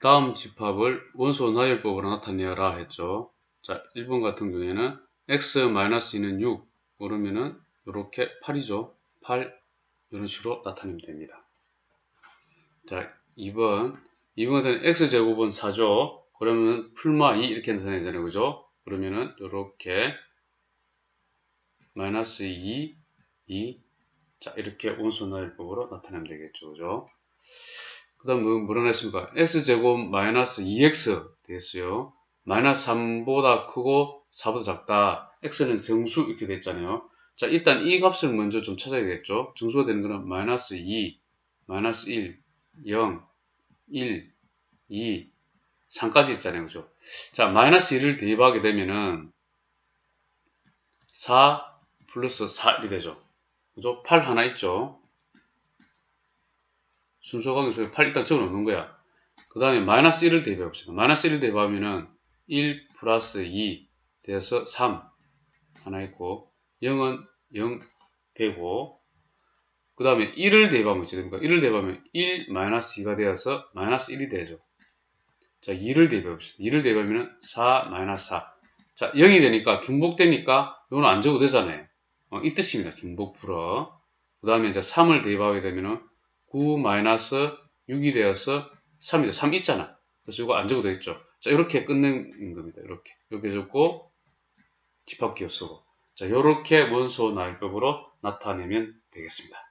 다음 집합을 원소 나열법으로 나타내라 했죠. 자, 1번 같은 경우에는 x-2는 6 그러면은 이렇게 8이죠. 8 이런 식으로 나타내면 됩니다. 자, 2번 2번 같은 x제곱은 4죠. 그러면 풀마 2 이렇게 나타내잖아요. 그죠? 그러면은 이렇게 마이너스 2, 2 자, 이렇게 원소 나열법으로 나타내면 되겠죠. 그죠? 그 다음 했습니까? x제곱 마이너스 2x 되겠어요. 마이너스 3보다 크고 4보다 작다. x는 정수 이렇게 됐잖아요. 자, 일단 이 값을 먼저 좀 찾아야겠죠. 정수가 되는 거는 마이너스 2, 마이너스 1, 0, 1, 2, 3까지 있잖아요. 그죠? 자, 마이너스 1을 대입하게 되면은 4 플러스 4 이렇게 되죠. 그죠? 8 하나 있죠. 순서 관계에서 8 일단 적어 놓는 거야. 그 다음에 마이너스 1을 대입해 봅시다. 마이너스 1을 대입하면은 1 플러스 2 돼서 3 하나 있고 0은 0 되고 그 다음에 1을 대입하면 어떻게 됩니까? 1을 대입하면 1 마이너스 2가 되어서 마이너스 1이 되죠. 자 2를 대입해 봅시다. 2를 대입하면 4 마이너스 4. 자 0이 되니까 중복되니까 이거는 안 적어도 되잖아요. 어, 이 뜻입니다. 중복 풀어. 그 다음에 이제 3을 대입하게 되면은 9 마이너스 6이 되어서 3이죠. 3 있잖아. 그래서 이거 안 적어도 되겠죠. 자, 이렇게 끝내는 겁니다. 이렇게. 이렇게 적고, 집합기호 쓰고. 자, 이렇게 원소 나열법으로 나타내면 되겠습니다.